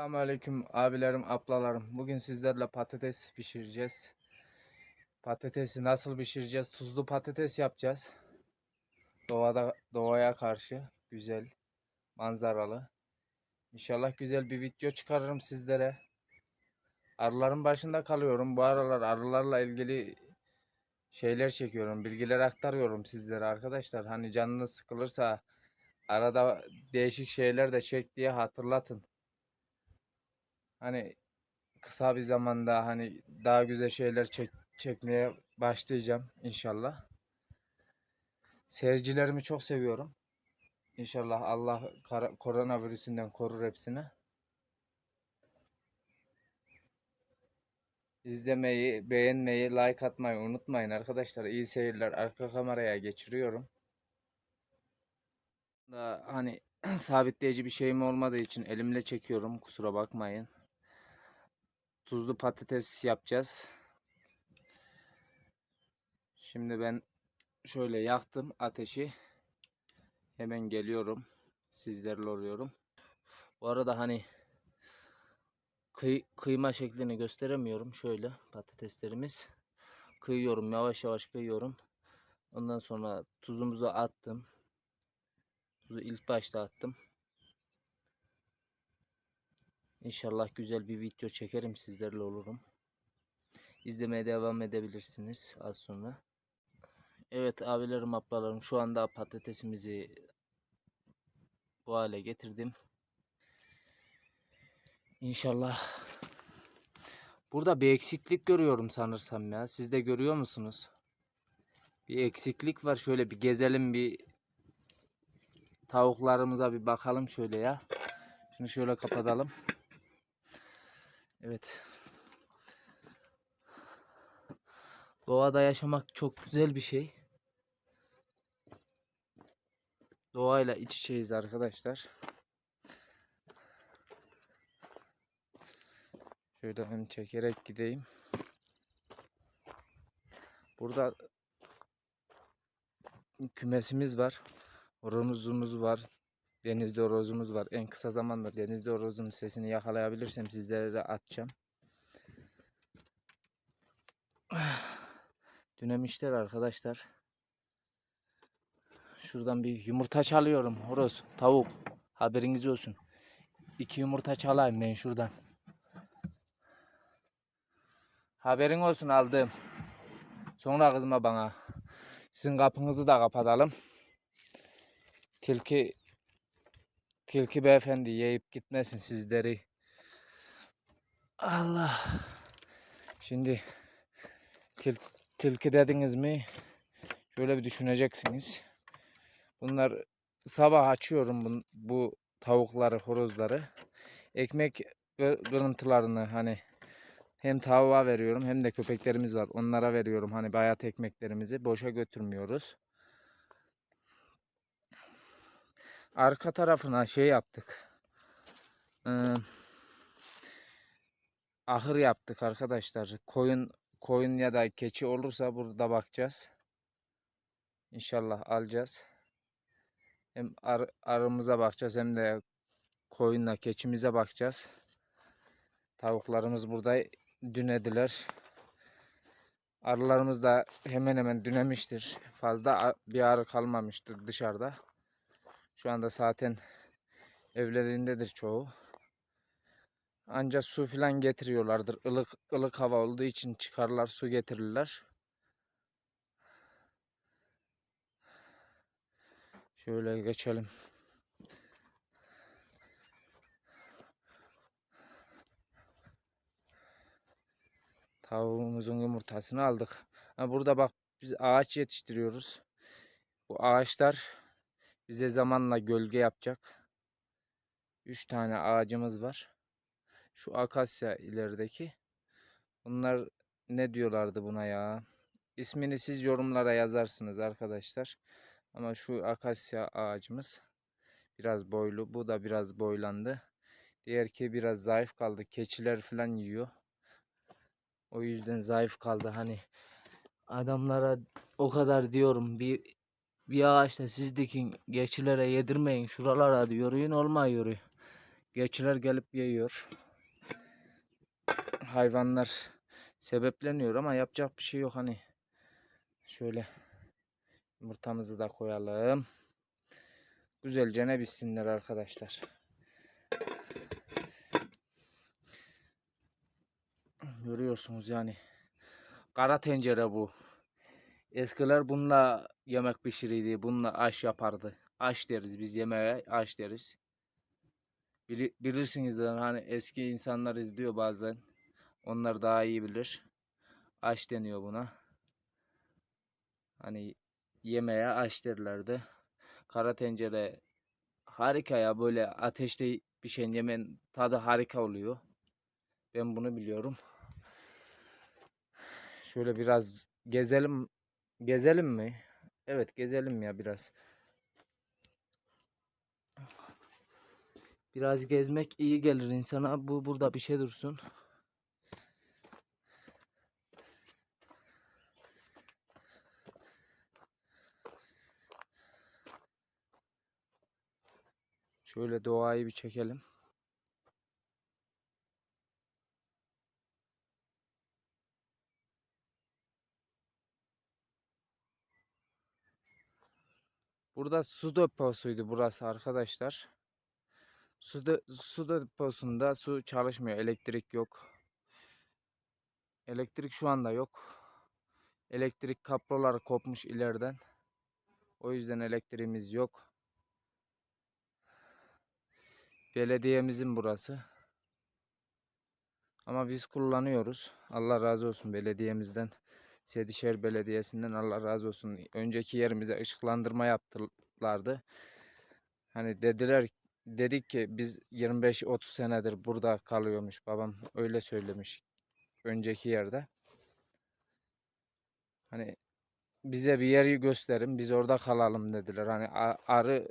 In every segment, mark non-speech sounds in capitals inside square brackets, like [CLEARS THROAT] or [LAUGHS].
Selamünaleyküm abilerim, ablalarım. Bugün sizlerle patates pişireceğiz. Patatesi nasıl pişireceğiz? Tuzlu patates yapacağız. Doğada doğaya karşı güzel, manzaralı. İnşallah güzel bir video çıkarırım sizlere. Arıların başında kalıyorum. Bu aralar arılarla ilgili şeyler çekiyorum, bilgiler aktarıyorum sizlere arkadaşlar. Hani canınız sıkılırsa arada değişik şeyler de çek diye hatırlatın. Hani kısa bir zamanda hani daha güzel şeyler çek, çekmeye başlayacağım inşallah. Seyircilerimi çok seviyorum. İnşallah Allah koronavirüsünden korur hepsini. İzlemeyi, beğenmeyi, like atmayı unutmayın arkadaşlar. İyi seyirler. Arka kameraya geçiriyorum. Da hani [CLEARS THROAT] sabitleyici bir şeyim olmadığı için elimle çekiyorum. Kusura bakmayın. Tuzlu patates yapacağız. Şimdi ben şöyle yaktım ateşi. Hemen geliyorum. Sizlerle oluyorum. Bu arada hani kıy, kıyma şeklini gösteremiyorum. Şöyle patateslerimiz. Kıyıyorum yavaş yavaş kıyıyorum. Ondan sonra tuzumuzu attım. Tuzu ilk başta attım. İnşallah güzel bir video çekerim sizlerle olurum. İzlemeye devam edebilirsiniz az sonra. Evet abilerim ablalarım şu anda patatesimizi bu hale getirdim. İnşallah. Burada bir eksiklik görüyorum sanırsam ya. Siz de görüyor musunuz? Bir eksiklik var. Şöyle bir gezelim bir tavuklarımıza bir bakalım şöyle ya. Şimdi şöyle kapatalım. Evet. Doğada yaşamak çok güzel bir şey. Doğayla iç içeyiz arkadaşlar. Şöyle ön çekerek gideyim. Burada kümesimiz var. Horozumuz var. Denizli horozumuz var. En kısa zamanda denizli horozun sesini yakalayabilirsem sizlere de atacağım. [SIGHS] Dünemişler arkadaşlar. Şuradan bir yumurta çalıyorum. Horoz, tavuk. Haberiniz olsun. İki yumurta çalayım ben şuradan. Haberin olsun aldım. Sonra kızma bana. Sizin kapınızı da kapatalım. Tilki Tilki beyefendi yiyip gitmesin sizleri. Allah. Şimdi til, tilki dediniz mi şöyle bir düşüneceksiniz. Bunlar sabah açıyorum bu, bu tavukları, horozları. Ekmek kı- kırıntılarını hani hem tavuğa veriyorum hem de köpeklerimiz var. Onlara veriyorum hani bayat ekmeklerimizi boşa götürmüyoruz. Arka tarafına şey yaptık. Ee, ahır yaptık arkadaşlar. Koyun koyun ya da keçi olursa burada bakacağız. İnşallah alacağız. Hem ar, arımıza bakacağız hem de koyunla keçimize bakacağız. Tavuklarımız burada dünediler. Arılarımız da hemen hemen dünemiştir. Fazla bir arı kalmamıştır dışarıda. Şu anda zaten evlerindedir çoğu. Ancak su filan getiriyorlardır. Ilık, ılık hava olduğu için çıkarlar su getirirler. Şöyle geçelim. Tavuğumuzun yumurtasını aldık. Burada bak biz ağaç yetiştiriyoruz. Bu ağaçlar bize zamanla gölge yapacak. 3 tane ağacımız var. Şu akasya ilerideki. Bunlar ne diyorlardı buna ya? İsmini siz yorumlara yazarsınız arkadaşlar. Ama şu akasya ağacımız biraz boylu. Bu da biraz boylandı. Diğer ki biraz zayıf kaldı. Keçiler falan yiyor. O yüzden zayıf kaldı. Hani adamlara o kadar diyorum bir bir ağaçta siz dikin geçilere yedirmeyin şuralara diyor yürüyün olmuyor. Geçiler gelip yiyor. Hayvanlar sebepleniyor ama yapacak bir şey yok hani. Şöyle yumurtamızı da koyalım. Güzelce ne bitsinler arkadaşlar. Görüyorsunuz yani. Kara tencere bu. Eskiler bununla yemek pişirirdi. Bununla aş yapardı. Aş deriz biz yemeğe aş deriz. Bili- bilirsinizdir hani eski insanlar izliyor bazen. Onlar daha iyi bilir. Aş deniyor buna. Hani yemeğe aş derlerdi. Kara tencere harika ya böyle ateşte bir şeyin yemeğin tadı harika oluyor. Ben bunu biliyorum. Şöyle biraz gezelim. Gezelim mi? Evet gezelim ya biraz. Biraz gezmek iyi gelir insana. Bu burada bir şey dursun. Şöyle doğayı bir çekelim. Burada su deposuydu burası arkadaşlar. Su, de, su deposunda su çalışmıyor. Elektrik yok. Elektrik şu anda yok. Elektrik kabloları kopmuş ileriden. O yüzden elektriğimiz yok. Belediyemizin burası. Ama biz kullanıyoruz. Allah razı olsun belediyemizden. Sedişehir Belediyesi'nden Allah razı olsun. Önceki yerimize ışıklandırma yaptılardı. Hani dediler dedik ki biz 25-30 senedir burada kalıyormuş babam öyle söylemiş önceki yerde. Hani bize bir yeri gösterin biz orada kalalım dediler. Hani arı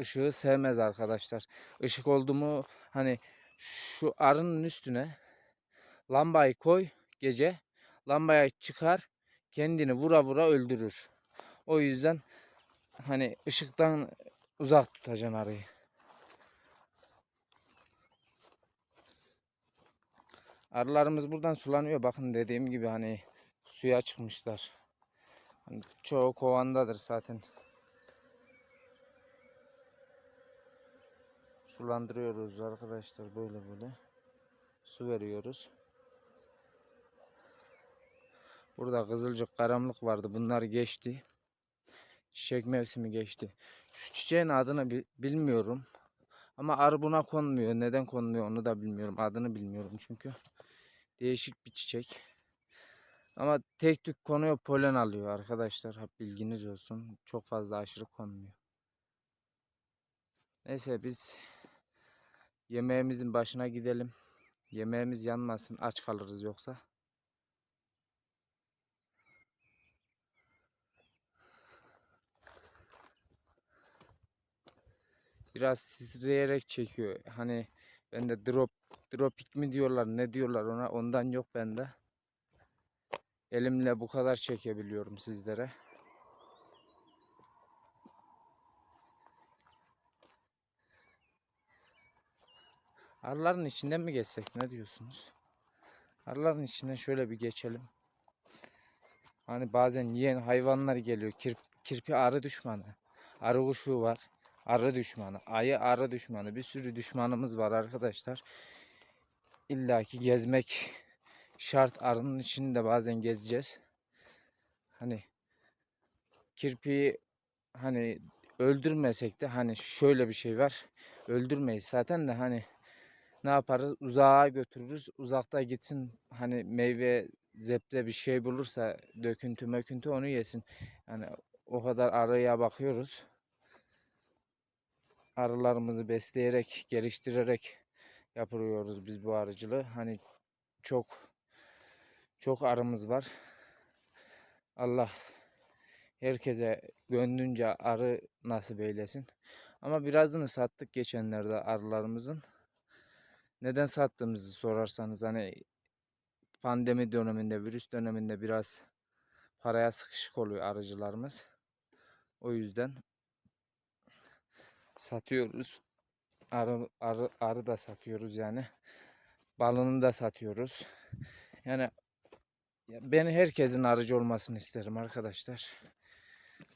ışığı sevmez arkadaşlar. Işık oldu mu hani şu arının üstüne lambayı koy gece lambaya çıkar kendini vura vura öldürür. O yüzden hani ışıktan uzak tutacaksın arıyı. Arılarımız buradan sulanıyor. Bakın dediğim gibi hani suya çıkmışlar. Hani çoğu kovandadır zaten. Sulandırıyoruz arkadaşlar böyle böyle. Su veriyoruz. Burada kızılcık karamlık vardı. Bunlar geçti. Çiçek mevsimi geçti. Şu çiçeğin adını bi- bilmiyorum. Ama arı buna konmuyor. Neden konmuyor onu da bilmiyorum. Adını bilmiyorum çünkü. Değişik bir çiçek. Ama tek tük konuyor polen alıyor arkadaşlar. Ha, bilginiz olsun. Çok fazla aşırı konmuyor. Neyse biz yemeğimizin başına gidelim. Yemeğimiz yanmasın. Aç kalırız yoksa. Biraz titreyerek çekiyor. Hani bende drop dropik mi diyorlar ne diyorlar ona ondan yok bende. Elimle bu kadar çekebiliyorum sizlere. Arıların içinden mi geçsek ne diyorsunuz? Arıların içinden şöyle bir geçelim. Hani bazen yiyen hayvanlar geliyor. Kirp, kirpi arı düşmanı. Arı kuşu var. Arı düşmanı. Ayı arı düşmanı. Bir sürü düşmanımız var arkadaşlar. İlla ki gezmek şart. Arının içinde bazen gezeceğiz. Hani kirpiyi hani öldürmesek de hani şöyle bir şey var. Öldürmeyiz zaten de hani ne yaparız? Uzağa götürürüz. Uzakta gitsin hani meyve zepte bir şey bulursa döküntü möküntü onu yesin. Yani o kadar arıya bakıyoruz. Arılarımızı besleyerek, geliştirerek yapıyoruz biz bu arıcılığı. Hani çok çok arımız var. Allah herkese gönlünce arı nasip eylesin. Ama birazını sattık geçenlerde arılarımızın. Neden sattığımızı sorarsanız hani pandemi döneminde, virüs döneminde biraz paraya sıkışık oluyor arıcılarımız. O yüzden satıyoruz. arı, arı, arı da satıyoruz yani. Balını da satıyoruz. Yani ya ben herkesin arıcı olmasını isterim arkadaşlar.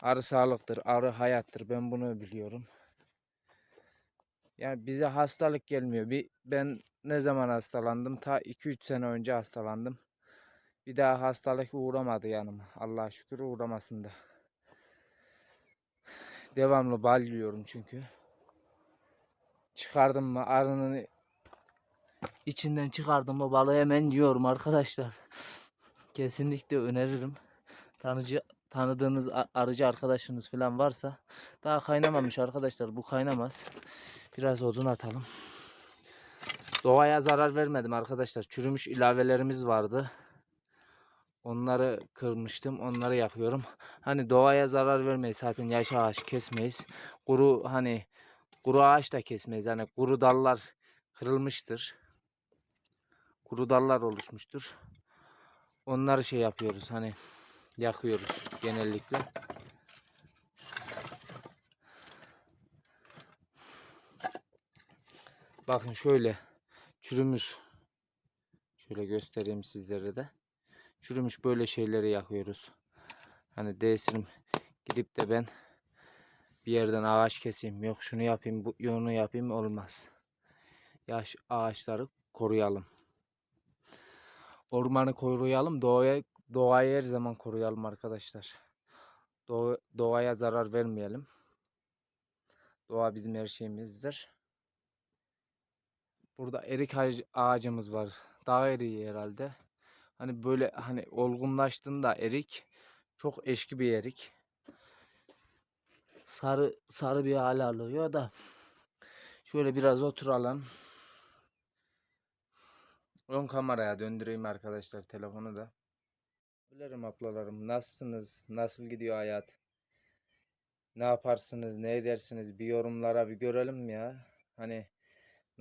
Arı sağlıktır, arı hayattır. Ben bunu biliyorum. Yani bize hastalık gelmiyor. Bir ben ne zaman hastalandım? Ta 2-3 sene önce hastalandım. Bir daha hastalık uğramadı yanıma. Allah'a şükür uğramasın da. Devamlı bal yiyorum çünkü. Çıkardım mı arının içinden çıkardım mı balı hemen yiyorum arkadaşlar. [LAUGHS] Kesinlikle öneririm. Tanıcı, tanıdığınız arıcı arkadaşınız falan varsa daha kaynamamış arkadaşlar. Bu kaynamaz. Biraz odun atalım. Doğaya zarar vermedim arkadaşlar. Çürümüş ilavelerimiz vardı. Onları kırmıştım. Onları yakıyorum. Hani doğaya zarar vermeyiz. Zaten yaş ağaç kesmeyiz. Kuru hani kuru ağaç da kesmeyiz. Hani kuru dallar kırılmıştır. Kuru dallar oluşmuştur. Onları şey yapıyoruz. Hani yakıyoruz genellikle. Bakın şöyle çürümüş. Şöyle göstereyim sizlere de. Çürümüş böyle şeyleri yakıyoruz. Hani değilsin gidip de ben bir yerden ağaç keseyim. Yok şunu yapayım, bu yonu yapayım olmaz. Yaş ağaçları koruyalım. Ormanı koruyalım. Doğaya doğayı her zaman koruyalım arkadaşlar. Doğa- doğaya zarar vermeyelim. Doğa bizim her şeyimizdir. Burada erik ağacı- ağacımız var. Dağ eriği herhalde. Hani böyle hani olgunlaştığında erik çok eski bir erik. Sarı sarı bir hal alıyor da şöyle biraz oturalım. Ön kameraya döndüreyim arkadaşlar telefonu da. Bilirim ablalarım nasılsınız? Nasıl gidiyor hayat? Ne yaparsınız? Ne edersiniz? Bir yorumlara bir görelim ya. Hani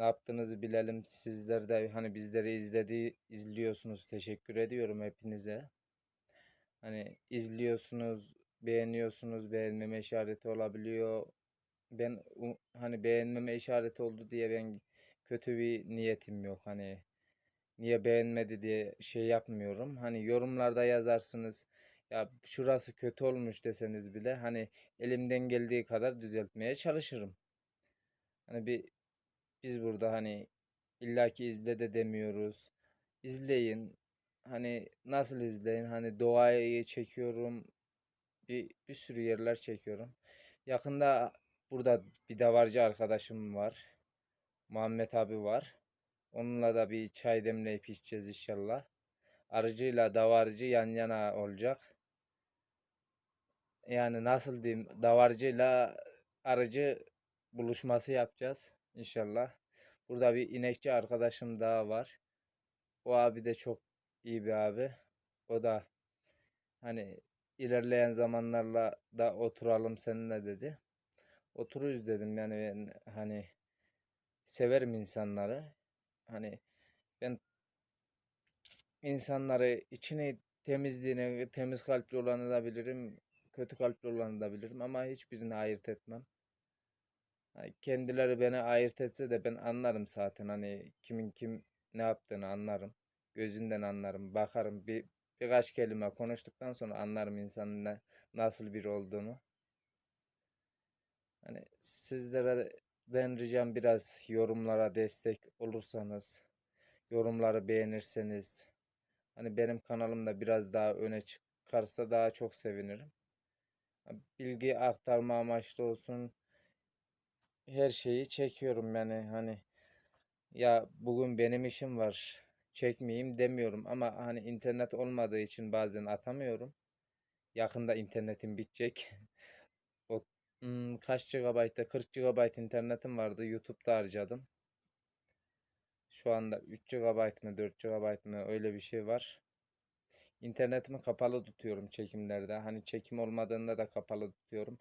ne yaptığınızı bilelim. Sizler de hani bizleri izledi izliyorsunuz. Teşekkür ediyorum hepinize. Hani izliyorsunuz, beğeniyorsunuz, beğenmeme işareti olabiliyor. Ben hani beğenmeme işareti oldu diye ben kötü bir niyetim yok. Hani niye beğenmedi diye şey yapmıyorum. Hani yorumlarda yazarsınız. Ya şurası kötü olmuş deseniz bile hani elimden geldiği kadar düzeltmeye çalışırım. Hani bir biz burada hani illaki izle de demiyoruz. İzleyin. Hani nasıl izleyin? Hani doğayı çekiyorum. Bir, bir sürü yerler çekiyorum. Yakında burada bir davarcı arkadaşım var. Muhammed abi var. Onunla da bir çay demleyip içeceğiz inşallah. Arıcıyla davarcı yan yana olacak. Yani nasıl diyeyim? Davarcıyla arıcı buluşması yapacağız inşallah. Burada bir inekçi arkadaşım daha var. O abi de çok iyi bir abi. O da hani ilerleyen zamanlarla da oturalım seninle dedi. Otururuz dedim yani ben hani severim insanları. Hani ben insanları içini temizliğine temiz kalpli olanı da bilirim. Kötü kalpli olanı da bilirim ama hiçbirini ayırt etmem. Kendileri beni ayırt etse de ben anlarım zaten hani kimin kim ne yaptığını anlarım. Gözünden anlarım, bakarım. Bir birkaç kelime konuştuktan sonra anlarım insanın ne, nasıl biri olduğunu. Hani sizlerden ricam biraz yorumlara destek olursanız, yorumları beğenirseniz, hani benim kanalımda biraz daha öne çıkarsa daha çok sevinirim. Bilgi aktarma amaçlı olsun. Her şeyi çekiyorum yani hani ya bugün benim işim var çekmeyeyim demiyorum ama hani internet olmadığı için bazen atamıyorum. Yakında internetim bitecek. [LAUGHS] O hmm, kaç GB'da 40 GB internetim vardı. YouTube'da harcadım. Şu anda 3 GB mı 4 GB mı öyle bir şey var. İnternetimi kapalı tutuyorum çekimlerde. Hani çekim olmadığında da kapalı tutuyorum.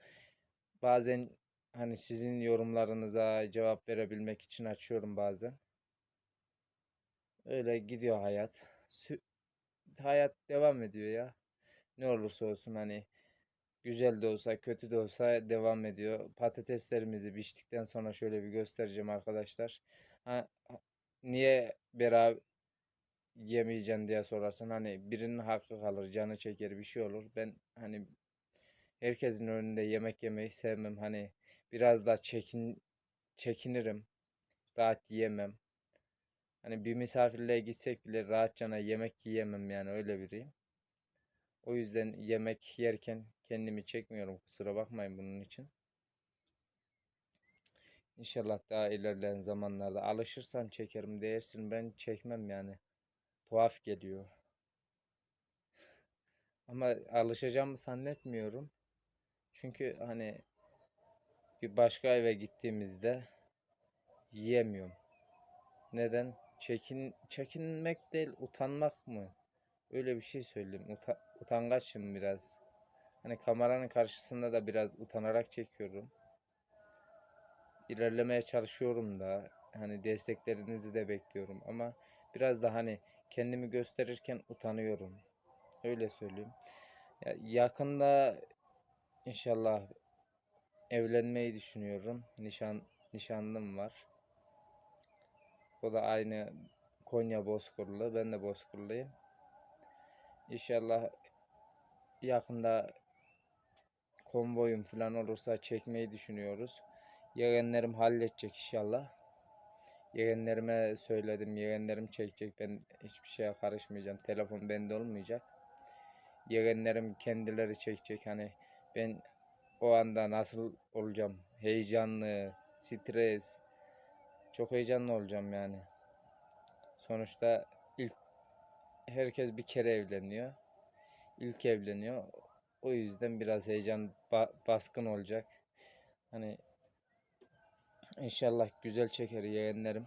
Bazen hani sizin yorumlarınıza cevap verebilmek için açıyorum bazen. Öyle gidiyor hayat. Sü- hayat devam ediyor ya. Ne olursa olsun hani Güzel de olsa kötü de olsa devam ediyor. Patateslerimizi biçtikten sonra şöyle bir göstereceğim arkadaşlar. Ha, niye beraber yemeyeceksin diye sorarsan hani birinin hakkı kalır, canı çeker bir şey olur. Ben hani herkesin önünde yemek yemeyi sevmem. Hani biraz da çekin çekinirim. Rahat yiyemem. Hani bir misafirliğe gitsek bile rahatçana yemek yiyemem yani öyle biriyim. O yüzden yemek yerken kendimi çekmiyorum. Kusura bakmayın bunun için. İnşallah daha ilerleyen zamanlarda alışırsam çekerim değersin. Ben çekmem yani. Tuhaf geliyor. [LAUGHS] Ama alışacağımı zannetmiyorum. Çünkü hani bir başka eve gittiğimizde yiyemiyorum. Neden? Çekin, çekinmek değil, utanmak mı? Öyle bir şey söyleyeyim. Uta, utangaçım biraz. Hani kameranın karşısında da biraz utanarak çekiyorum. İlerlemeye çalışıyorum da. Hani desteklerinizi de bekliyorum ama biraz da hani kendimi gösterirken utanıyorum. Öyle söyleyeyim. Ya yakında inşallah evlenmeyi düşünüyorum. Nişan nişanlım var. O da aynı Konya Bozkırlı. Ben de Bozkırlıyım. İnşallah yakında konvoyum falan olursa çekmeyi düşünüyoruz. Yeğenlerim halledecek inşallah. Yeğenlerime söyledim. Yeğenlerim çekecek. Ben hiçbir şeye karışmayacağım. Telefon bende olmayacak. Yeğenlerim kendileri çekecek. Hani ben o anda nasıl olacağım? Heyecanlı, stres. Çok heyecanlı olacağım yani. Sonuçta ilk herkes bir kere evleniyor. İlk evleniyor. O yüzden biraz heyecan ba- baskın olacak. Hani inşallah güzel çeker yeğenlerim.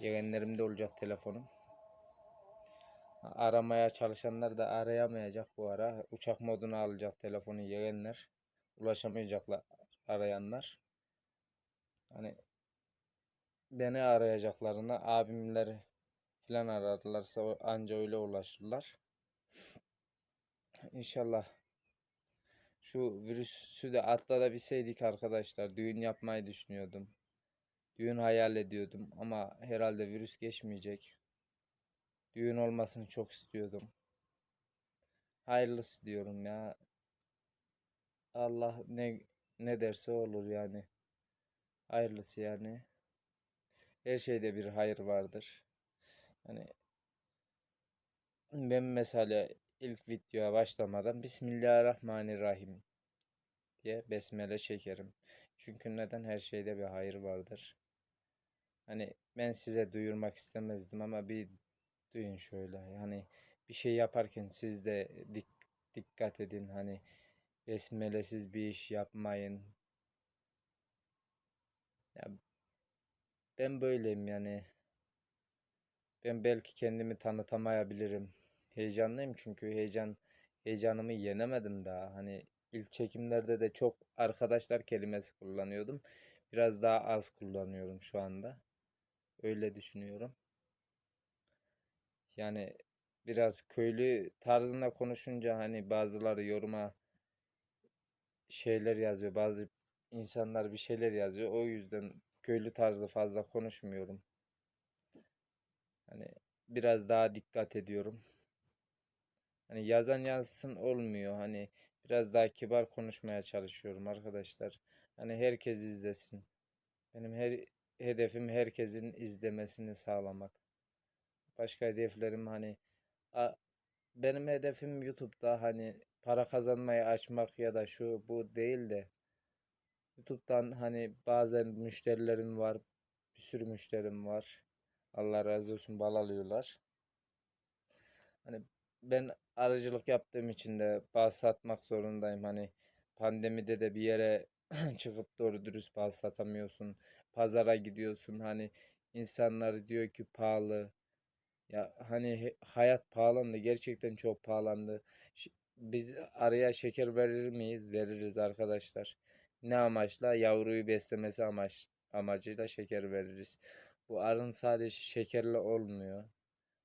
Yeğenlerimde olacak telefonum. Aramaya çalışanlar da arayamayacak bu ara. Uçak moduna alacak telefonu yeğenler. Ulaşamayacaklar arayanlar. Hani beni arayacaklarına abimleri falan aradılarsa anca öyle ulaşırlar. İnşallah şu virüsü de atlatabilseydik arkadaşlar. Düğün yapmayı düşünüyordum. Düğün hayal ediyordum ama herhalde virüs geçmeyecek. Düğün olmasını çok istiyordum. Hayırlısı diyorum ya. Allah ne ne derse olur yani. Hayırlısı yani. Her şeyde bir hayır vardır. Hani ben mesela ilk videoya başlamadan Bismillahirrahmanirrahim diye besmele çekerim. Çünkü neden her şeyde bir hayır vardır. Hani ben size duyurmak istemezdim ama bir duyun şöyle. Yani bir şey yaparken siz de dik- dikkat edin. Hani besmelesiz bir iş yapmayın. Ya ben böyleyim yani. Ben belki kendimi tanıtamayabilirim. Heyecanlıyım çünkü heyecan heyecanımı yenemedim daha. Hani ilk çekimlerde de çok arkadaşlar kelimesi kullanıyordum. Biraz daha az kullanıyorum şu anda. Öyle düşünüyorum. Yani biraz köylü tarzında konuşunca hani bazıları yoruma şeyler yazıyor. Bazı insanlar bir şeyler yazıyor. O yüzden köylü tarzı fazla konuşmuyorum. Hani biraz daha dikkat ediyorum. Hani yazan yazsın olmuyor. Hani biraz daha kibar konuşmaya çalışıyorum arkadaşlar. Hani herkes izlesin. Benim her hedefim herkesin izlemesini sağlamak. Başka hedeflerim hani a- benim hedefim YouTube'da hani para kazanmayı açmak ya da şu bu değil de YouTube'dan hani bazen müşterilerim var. Bir sürü müşterim var. Allah razı olsun bal alıyorlar. Hani ben aracılık yaptığım için de bal satmak zorundayım. Hani pandemide de bir yere [CLEARS THROAT] çıkıp doğru dürüst bal satamıyorsun. Pazara gidiyorsun. Hani insanlar diyor ki pahalı. Ya hani hayat pahalandı. Gerçekten çok pahalandı. Biz araya şeker verir miyiz? Veririz arkadaşlar. Ne amaçla? Yavruyu beslemesi amaç amacıyla şeker veririz. Bu arın sadece şekerle olmuyor.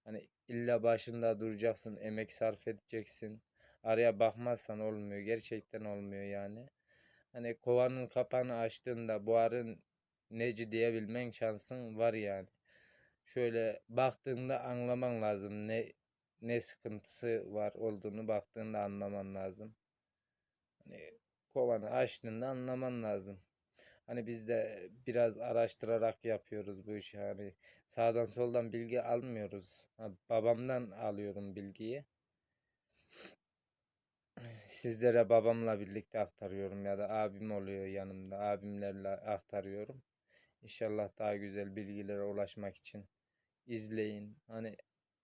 Hani illa başında duracaksın, emek sarf edeceksin. araya bakmazsan olmuyor. Gerçekten olmuyor yani. Hani kovanın kapağını açtığında bu arın neci diyebilmen şansın var yani. Şöyle baktığında anlaman lazım ne ne sıkıntısı var olduğunu baktığında anlaman lazım. Hani kovanı açtığında anlaman lazım. Hani biz de biraz araştırarak yapıyoruz bu işi. Hani sağdan soldan bilgi almıyoruz. Babamdan alıyorum bilgiyi. Sizlere babamla birlikte aktarıyorum ya da abim oluyor yanımda. Abimlerle aktarıyorum. İnşallah daha güzel bilgilere ulaşmak için izleyin. Hani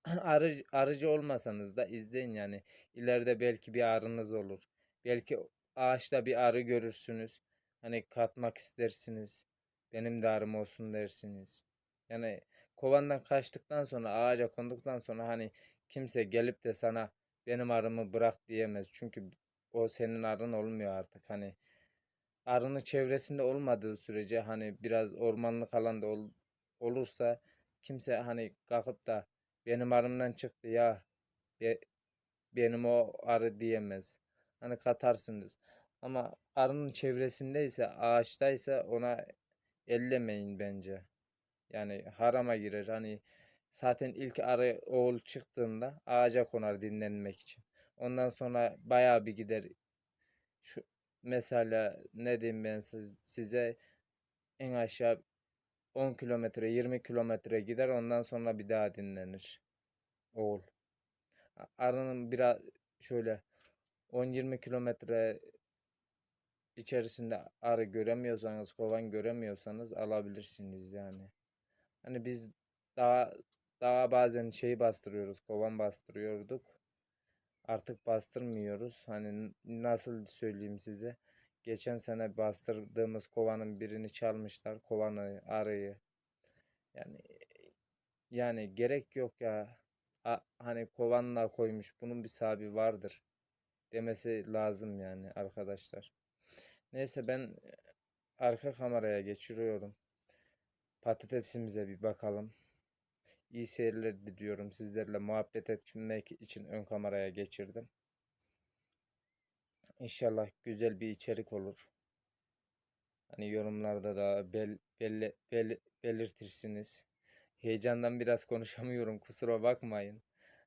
[CLEARS THROAT] arıcı, arıcı olmasanız da izleyin yani. İleride belki bir arınız olur. Belki ağaçta bir arı görürsünüz. Hani katmak istersiniz. Benim de arım olsun dersiniz. Yani kovandan kaçtıktan sonra ağaca konduktan sonra hani kimse gelip de sana benim arımı bırak diyemez. Çünkü o senin arın olmuyor artık. Hani arının çevresinde olmadığı sürece hani biraz ormanlık alanda ol- olursa kimse hani kalkıp da benim arımdan çıktı ya be- benim o arı diyemez. Hani katarsınız. Ama arının çevresindeyse ağaçtaysa ona ellemeyin bence. Yani harama girer. Hani zaten ilk arı oğul çıktığında ağaca konar dinlenmek için. Ondan sonra bayağı bir gider. Şu mesela ne diyeyim ben siz- size en aşağı 10 kilometre 20 kilometre gider ondan sonra bir daha dinlenir. Oğul. A- Arının biraz şöyle 10-20 kilometre içerisinde arı göremiyorsanız, kovan göremiyorsanız alabilirsiniz yani. Hani biz daha daha bazen şeyi bastırıyoruz, kovan bastırıyorduk. Artık bastırmıyoruz. Hani nasıl söyleyeyim size? Geçen sene bastırdığımız kovanın birini çalmışlar. Kovanı, arıyı. Yani yani gerek yok ya. A- hani kovanla koymuş. Bunun bir sahibi vardır. Demesi lazım yani arkadaşlar. Neyse ben arka kameraya geçiriyorum. Patatesimize bir bakalım. İyi seyirler diliyorum. Sizlerle muhabbet etmek için ön kameraya geçirdim. İnşallah güzel bir içerik olur. Hani yorumlarda da bel, belle- bel- belirtirsiniz. Heyecandan biraz [LAUGHS] konuşamıyorum. Kusura bakmayın.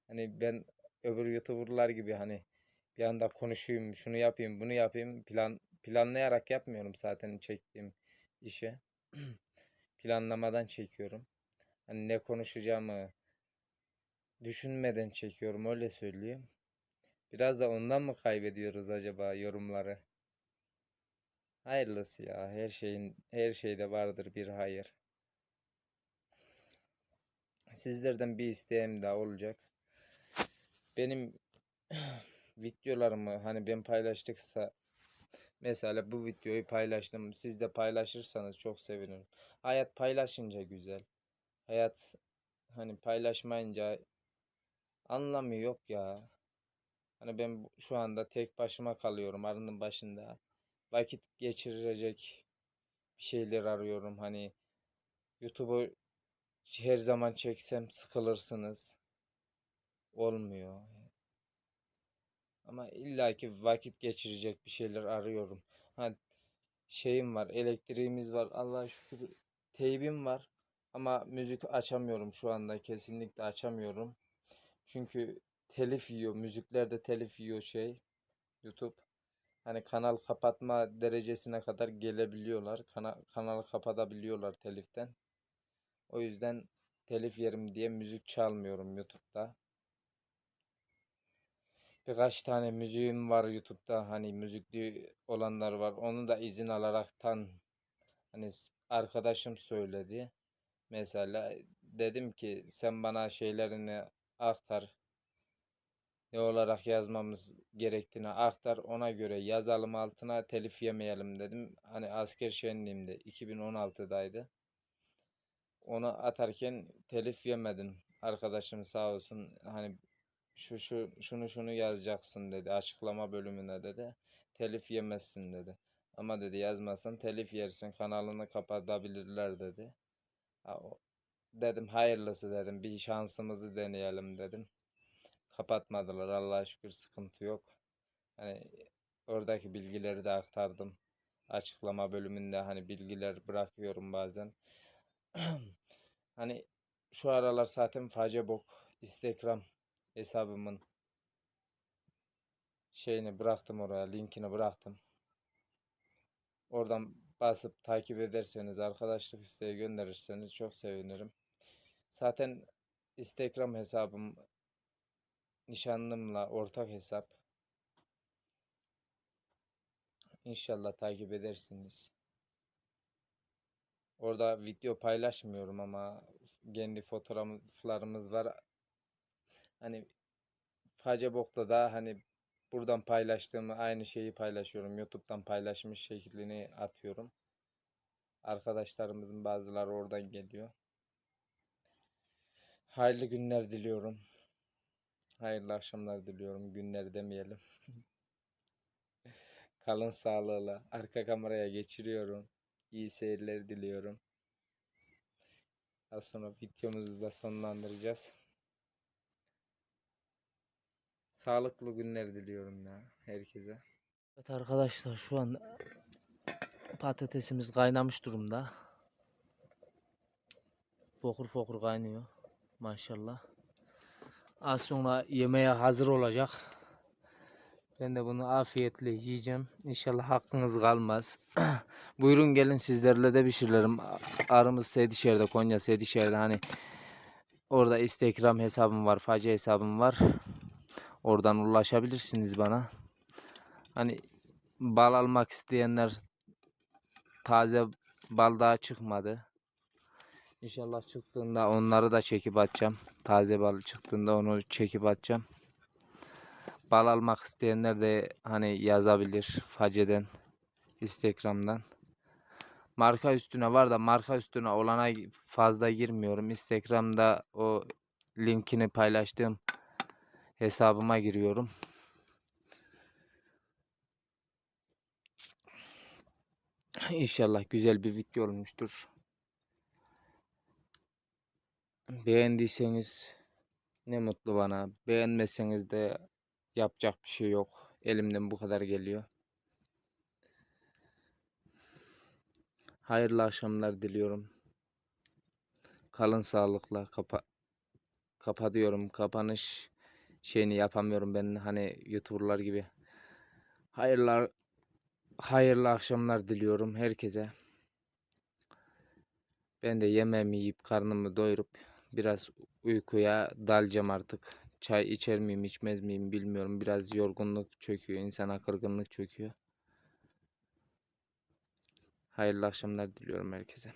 Hani ben öbür YouTuber'lar gibi hani bir anda konuşayım, şunu yapayım, bunu yapayım plan planlayarak yapmıyorum zaten çektiğim işi. [CLEARS THROAT] Planlamadan çekiyorum. Hani ne konuşacağımı düşünmeden çekiyorum öyle söyleyeyim. Biraz da ondan mı kaybediyoruz acaba yorumları? Hayırlısı ya. Her şeyin her şeyde vardır bir hayır. Sizlerden bir isteğim daha olacak. Benim [CLEARS THROAT] videolarımı hani ben paylaştıksa mesela bu videoyu paylaştım. Siz de paylaşırsanız çok sevinirim. Hayat paylaşınca güzel. Hayat hani paylaşmayınca anlamı yok ya. Hani ben şu anda tek başıma kalıyorum arının başında. Vakit geçirecek bir şeyler arıyorum. Hani YouTube'u her zaman çeksem sıkılırsınız. Olmuyor. Ama illaki vakit geçirecek bir şeyler arıyorum. Ha şeyim var, elektriğimiz var. Allah'a şükür teybim var. Ama müzik açamıyorum şu anda. Kesinlikle açamıyorum. Çünkü telif yiyor. Müziklerde telif yiyor şey. YouTube. Hani kanal kapatma derecesine kadar gelebiliyorlar. Kana kanalı kapatabiliyorlar teliften. O yüzden telif yerim diye müzik çalmıyorum YouTube'da. Birkaç tane müziğim var YouTube'da. Hani müzikli olanlar var. Onu da izin alaraktan hani arkadaşım söyledi. Mesela dedim ki sen bana şeylerini aktar. Ne olarak yazmamız gerektiğini aktar. Ona göre yazalım altına telif yemeyelim dedim. Hani asker şenliğimde 2016'daydı. Onu atarken telif yemedim. Arkadaşım sağ olsun hani şu şu şunu şunu yazacaksın dedi açıklama bölümüne dedi. Telif yemezsin dedi. Ama dedi yazmazsan telif yersin kanalını kapatabilirler dedi. Dedim hayırlısı dedim bir şansımızı deneyelim dedim. Kapatmadılar Allah'a şükür sıkıntı yok. Hani oradaki bilgileri de aktardım. Açıklama bölümünde hani bilgiler bırakıyorum bazen. [CLEARS THROAT] Hani şu aralar zaten Facebook, Instagram hesabımın şeyini bıraktım oraya, linkini bıraktım. Oradan basıp takip ederseniz, arkadaşlık isteği gönderirseniz çok sevinirim. Zaten Instagram hesabım nişanlımla ortak hesap. İnşallah takip edersiniz. Orada video paylaşmıyorum ama kendi fotoğraflarımız var. Hani Facebook'ta da hani buradan paylaştığımı aynı şeyi paylaşıyorum. YouTube'dan paylaşmış şeklini atıyorum. Arkadaşlarımızın bazıları oradan geliyor. Hayırlı günler diliyorum. Hayırlı akşamlar diliyorum. Günler demeyelim. [LAUGHS] Kalın sağlığıyla. Arka kameraya geçiriyorum. İyi seyirler diliyorum. Daha sonra videomuzu da sonlandıracağız. Sağlıklı günler diliyorum ya herkese. Evet arkadaşlar şu anda patatesimiz kaynamış durumda. Fokur fokur kaynıyor. Maşallah. Az sonra yemeğe hazır olacak. Ben de bunu afiyetle yiyeceğim. İnşallah hakkınız kalmaz. [CLEARS THROAT] Buyurun gelin sizlerle de pişirelim. Arımız Sedişehir'de, Konya Sedişehir'de hani orada Instagram hesabım var, facia hesabım var. Oradan ulaşabilirsiniz bana. Hani bal almak isteyenler taze bal daha çıkmadı. İnşallah çıktığında onları da çekip atacağım. Taze bal çıktığında onu çekip atacağım. Bal almak isteyenler de hani yazabilir Face'den, Instagram'dan. Marka üstüne var da marka üstüne olana fazla girmiyorum. Instagram'da o linkini paylaştığım hesabıma giriyorum. İnşallah güzel bir video olmuştur. Beğendiyseniz ne mutlu bana. Beğenmezseniz de yapacak bir şey yok. Elimden bu kadar geliyor. Hayırlı akşamlar diliyorum. Kalın sağlıkla. Kapa kapatıyorum. Kapanış şeyini yapamıyorum ben hani YouTuber'lar gibi. Hayırlı hayırlı akşamlar diliyorum herkese. Ben de yemeğimi yiyip karnımı doyurup biraz uykuya dalacağım artık. Çay içer miyim içmez miyim bilmiyorum. Biraz yorgunluk çöküyor. insana kırgınlık çöküyor. Hayırlı akşamlar diliyorum herkese.